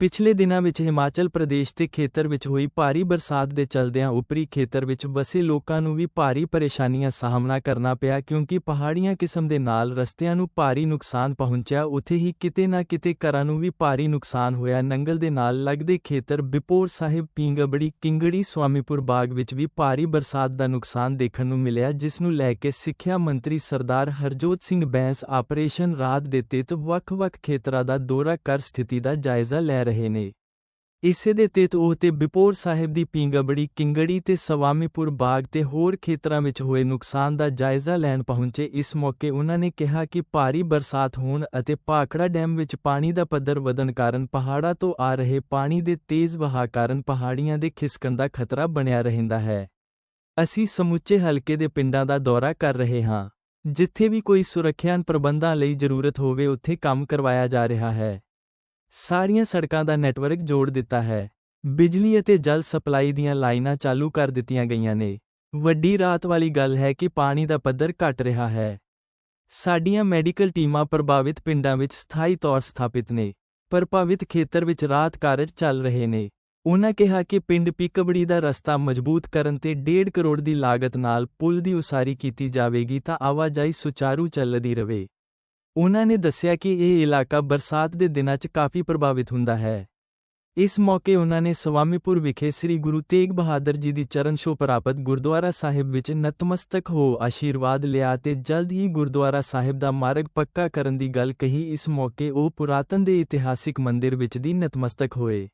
ਪਿਛਲੇ ਦਿਨਾਂ ਵਿੱਚ ਹਿਮਾਚਲ ਪ੍ਰਦੇਸ਼ ਦੇ ਖੇਤਰ ਵਿੱਚ ਹੋਈ ਭਾਰੀ ਬਰਸਾਤ ਦੇ ਚਲਦਿਆਂ ਉੱਪਰੀ ਖੇਤਰ ਵਿੱਚ ਵਸੇ ਲੋਕਾਂ ਨੂੰ ਵੀ ਭਾਰੀ ਪਰੇਸ਼ਾਨੀਆਂ ਸਾਹਮਣਾ ਕਰਨਾ ਪਿਆ ਕਿਉਂਕਿ ਪਹਾੜੀਆਂ ਕਿਸਮ ਦੇ ਨਾਲ ਰਸਤਿਆਂ ਨੂੰ ਭਾਰੀ ਨੁਕਸਾਨ ਪਹੁੰਚਿਆ, ਉੱਥੇ ਹੀ ਕਿਤੇ ਨਾ ਕਿਤੇ ਘਰਾਂ ਨੂੰ ਵੀ ਭਾਰੀ ਨੁਕਸਾਨ ਹੋਇਆ। ਨੰਗਲ ਦੇ ਨਾਲ ਲੱਗਦੇ ਖੇਤਰ ਬਿਪੋਰ ਸਾਹਿਬ, ਪਿੰਗਬੜੀ, ਕਿੰਗੜੀ, ਸਵਾਮੀਪੁਰ ਬਾਗ ਵਿੱਚ ਵੀ ਭਾਰੀ ਬਰਸਾਤ ਦਾ ਨੁਕਸਾਨ ਦੇਖਣ ਨੂੰ ਮਿਲਿਆ, ਜਿਸ ਨੂੰ ਲੈ ਕੇ ਸਿੱਖਿਆ ਮੰਤਰੀ ਸਰਦਾਰ ਹਰਜੋਤ ਸਿੰਘ ਬੈਂਸ ਆਪਰੇਸ਼ਨ ਰਾਤ ਦੇ ਤਹਿਤ ਵੱਖ-ਵੱਖ ਖੇਤਰਾਂ ਦਾ ਦੌਰਾ ਕਰ ਸਥਿਤੀ ਦਾ ਜਾਇਜ਼ਾ ਲੈ ਰਹੇ ਨੇ। ਇਸੇ ਦੇ ਤਹਿਤ ਉਹ ਤੇ ਬਿਪੋਰ ਸਾਹਿਬ ਦੀ ਪਿੰਗਬੜੀ, ਕਿੰਗੜੀ ਤੇ ਸਵਾਮੀਪੁਰ ਬਾਗ ਤੇ ਹੋਰ ਖੇਤਰਾਂ ਵਿੱਚ ਹੋਏ ਨੁਕਸਾਨ ਦਾ ਜਾਇਜ਼ਾ ਲੈਣ ਪਹੁੰਚੇ। ਇਸ ਮੌਕੇ ਉਹਨਾਂ ਨੇ ਕਿਹਾ ਕਿ ਭਾਰੀ ਬਰਸਾਤ ਹੋਣ ਅਤੇ ਭਾਖੜਾ ਡੈਮ ਵਿੱਚ ਪਾਣੀ ਦਾ ਪੱਧਰ ਵਧਣ ਕਾਰਨ ਪਹਾੜਾਂ ਤੋਂ ਆ ਰਹੇ ਪਾਣੀ ਦੇ ਤੇਜ਼ ਵਹਾਅ ਕਾਰਨ ਪਹਾੜੀਆਂ ਦੇ ਖਿਸਕਣ ਦਾ ਖਤਰਾ ਬਣਿਆ ਰਹਿੰਦਾ ਹੈ। ਅਸੀਂ ਸਮੁੱਚੇ ਹਲਕੇ ਦੇ ਪਿੰਡਾਂ ਦਾ ਦੌਰਾ ਕਰ ਰਹੇ ਹਾਂ। ਜਿੱਥੇ ਵੀ ਕੋਈ ਸੁਰੱਖਿਆ ਪ੍ਰਬੰਧਾਂ ਲਈ ਜ਼ਰੂਰਤ ਹੋਵੇ, ਉੱਥੇ ਕੰਮ ਕਰਵਾਇਆ ਜਾ ਰਿਹਾ ਹੈ। ਸਾਰੀਆਂ ਸੜਕਾਂ ਦਾ ਨੈਟਵਰਕ ਜੋੜ ਦਿੱਤਾ ਹੈ। ਬਿਜਲੀ ਅਤੇ ਜਲ ਸਪਲਾਈ ਦੀਆਂ ਲਾਈਨਾਂ ਚਾਲੂ ਕਰ ਦਿੱਤੀਆਂ ਗਈਆਂ ਨੇ। ਵੱਡੀ ਰਾਤ ਵਾਲੀ ਗੱਲ ਹੈ ਕਿ ਪਾਣੀ ਦਾ ਪੱਧਰ ਘਟ ਰਿਹਾ ਹੈ। ਸਾਡੀਆਂ ਮੈਡੀਕਲ ਟੀਮਾਂ ਪ੍ਰਭਾਵਿਤ ਪਿੰਡਾਂ ਵਿੱਚ ਸਥਾਈ ਤੌਰ ਸਥਾਪਿਤ ਨੇ। ਪ੍ਰਭਾਵਿਤ ਖੇਤਰ ਵਿੱਚ ਰਾਹਤ ਕਾਰਜ ਚੱਲ ਰਹੇ ਨੇ। ਉਨ੍ਹਾਂ ਕਿਹਾ ਕਿ ਪਿੰਡ ਪਿਕਬੜੀ ਦਾ ਰਸਤਾ ਮਜ਼ਬੂਤ ਕਰਨ ਤੇ 1.5 ਕਰੋੜ ਦੀ ਲਾਗਤ ਨਾਲ ਪੁਲ ਦੀ ਉਸਾਰੀ ਕੀਤੀ ਜਾਵੇਗੀ ਤਾਂ ਆਵਾਜਾਈ ਸੁਚਾਰੂ ਚੱਲਦੀ ਰਹੇ ਉਹਨਾਂ ਨੇ ਦੱਸਿਆ ਕਿ ਇਹ ਇਲਾਕਾ ਬਰਸਾਤ ਦੇ ਦਿਨਾਂ 'ਚ ਕਾਫੀ ਪ੍ਰਭਾਵਿਤ ਹੁੰਦਾ ਹੈ। ਇਸ ਮੌਕੇ ਉਨ੍ਹਾਂ ਨੇ ਸਵਾਮੀਪੁਰ ਵਿਖੇ ਸ੍ਰੀ ਗੁਰੂ ਤੇਗ ਬਹਾਦਰ ਜੀ ਦੀ ਚਰਨ ਛੋਹ ਪ੍ਰਾਪਤ ਗੁਰਦੁਆਰਾ ਸਾਹਿਬ ਵਿੱਚ ਨਤਮਸਤਕ ਹੋ ਆਸ਼ੀਰਵਾਦ ਲਿਆ ਤੇ ਜਲਦ ਹੀ ਗੁਰਦੁਆਰਾ ਸਾਹਿਬ ਦਾ ਮਾਰਗ ਪੱਕਾ ਕਰਨ ਦੀ ਗੱਲ ਕਹੀ। ਇਸ ਮੌਕੇ ਉਹ ਪੁਰਾਤਨ ਦੇ ਇਤਿਹਾਸਿਕ ਮੰਦਿਰ ਵਿੱਚ ਦੀ ਨਤਮਸਤਕ ਹੋਏ।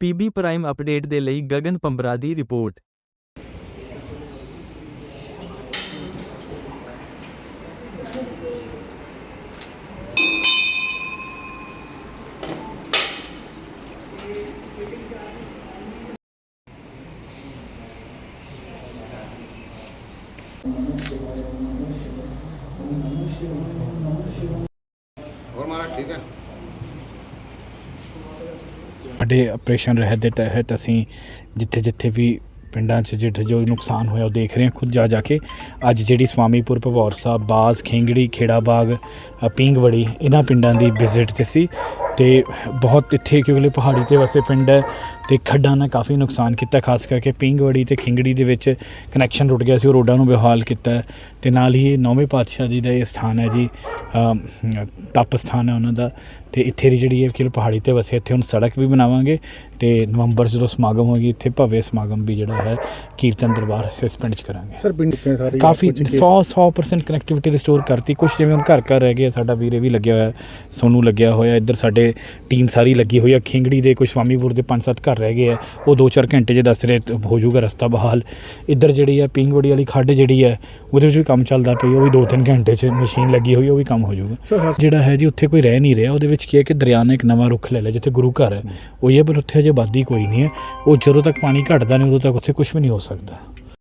ਪੀਬੀ ਪ੍ਰਾਈਮ ਅਪਡੇਟ ਦੇ ਲਈ ਗਗਨ ਪੰਬਰਾ ਦੀ ਰਿਪੋਰਟ। ਹੋਰ ਮਹਾਰਾਜ ਠੀਕ ਹੈ? ਸਾਡੇ ਆਪਰੇਸ਼ਨ ਰਹਿਤ ਦੇ ਤਹਿਤ ਅਸੀਂ ਜਿੱਥੇ ਜਿੱਥੇ ਵੀ ਪਿੰਡਾਂ 'ਚ ਜਿੱਥੇ ਜੋ ਨੁਕਸਾਨ ਹੋਇਆ ਉਹ ਦੇਖ ਰਹੇ ਹਾਂ ਖੁਦ ਜਾ ਜਾ ਕੇ। ਅੱਜ ਜਿਹੜੀ ਸਵਾਮੀਪੁਰ ਭਵੌਰ ਸਾਹਿਬ ਬਾਜ਼ ਖੇਂਗੜੀ ਖੇੜਾ ਬਾਗ ਅ, ਪਿੰਗਵੜੀ ਇਹਨਾਂ ਪਿੰਡਾਂ ਦੀ ਵਿਜ਼ਿਟ ਤੇ ਸੀ। ਤੇ ਬਹੁਤ ਇੱਥੇ ਕਿਉਂਕਿ ਪਹਾੜੀ ਤੇ ਵਸੇ ਪਿੰਡ ਹੈ ਤੇ ਖੱਡਾਂ ਨੇ ਕਾਫੀ ਨੁਕਸਾਨ ਕੀਤਾ ਖਾਸ ਕਰਕੇ ਪਿੰਗਵੜੀ ਤੇ ਖਿੰਗੜੀ ਦੇ ਵਿੱਚ ਕਨੈਕਸ਼ਨ ਟੁੱਟ ਗਿਆ ਸੀ ਉਹ ਰੋਡਾਂ ਨੂੰ ਬਹਾਲ ਕੀਤਾ ਤੇ ਨਾਲ ਹੀ ਇਹ ਨੌਵੇਂ ਪਾਤਸ਼ਾਹ ਜੀ ਦਾ ਇਹ ਸਥਾਨ ਹੈ ਜੀ ਤਪ ਸਥਾਨ ਹੈ ਉਹਨਾਂ ਦਾ। ਤੇ ਇੱਥੇ ਦੀ ਜਿਹੜੀ ਹੈ ਕਿ ਪਹਾੜੀ ਤੇ ਵਸੇ ਇੱਥੇ ਹੁਣ ਸੜਕ ਵੀ ਬਣਾਵਾਂਗੇ ਤੇ ਨਵੰਬਰ ਜਦੋਂ ਸਮਾਗਮ ਹੋਏਗੀ ਇੱਥੇ ਭव्य ਸਮਾਗਮ ਵੀ ਜਿਹੜਾ ਹੈ ਕੀਰਤਨ ਦਰਬਾਰ ਇਸ ਪਿੰਡ 'ਚ ਕਰਾਂਗੇ। ਸਰ ਪਿੰਡ ਕਿੰਨੇ ਸਾਰੇ ਕਾਫੀ 100 100% ਕਨੈਕਟੀਵਿਟੀ ਰਿਸਟੋਰ ਕਰਤੀ। ਕੁਝ ਜਿਵੇਂ ਹੁਣ ਘਰ ਘਰ ਰਹਿ ਗਏ ਸਾਡਾ ਵੀਰੇ ਵੀ ਲੱਗਿਆ ਹੋਇਆ ਸੋਨੂੰ ਲੱਗਿਆ ਹੋਇਆ ਇੱਧਰ ਸਾਡੇ ਟੀਮ ਸਾਰੀ ਲੱਗੀ ਹੋਈ ਆ। ਖਿੰਗੜੀ ਦੇ ਕੋਈ ਸਵਾਮੀਪੁਰ ਦੇ ਪੰਜ ਸੱਤ ਘਰ ਰਹਿ ਗਏ ਆ ਉਹ 2-4 ਘੰਟੇ ਜੇ ਦੱਸ ਰਹੇ ਹੋ ਜਾਊਗਾ ਰਸਤਾ ਬਹਾਲ। ਇੱਧਰ ਜਿਹੜੀ ਆ ਪਿੰਗਵੜੀ ਵਾਲੀ ਖੱਡ ਜਿਹੜੀ ਹੈ ਉਹਦੇ ਵਿੱਚ ਵੀ ਕੰਮ ਚੱਲਦਾ ਪਈ ਉਹ ਵੀ 2-3 ਘੰਟੇ 'ਚ ਮਸ਼ੀਨ ਲੱਗੀ ਹੋਈ ਉਹ ਵੀ ਕੰਮ ਹੋ ਜਾਊਗਾ। ਜਿਹੜਾ ਹੈ ਜੀ ਉੱਥੇ ਕੋਈ ਰਹਿ ਨਹੀਂ ਰਿਹਾ ਉਹਦੇ ਵਿੱਚ ਕੀ ਹੈ ਕਿ ਦਰਿਆ ਨੇ ਇੱਕ ਨਵਾਂ ਰੁੱਖ ਲੈ ਲਿਆ ਜਿੱਥੇ ਗੁਰੂ ਘਰ ਹੈ। ਉਹ ਇਹ ਪਰ ਉੱਥੇ ਅਜੇ ਆਬਾਦੀ ਕੋਈ ਨਹੀਂ ਹੈ। ਉਹ ਜਦੋਂ ਤੱਕ ਪਾਣੀ ਘਟਦਾ ਨਹੀਂ ਉਦੋਂ ਤੱਕ ਉੱਥੇ ਕੁਝ ਵੀ ਨਹੀਂ ਹੋ ਸਕਦਾ।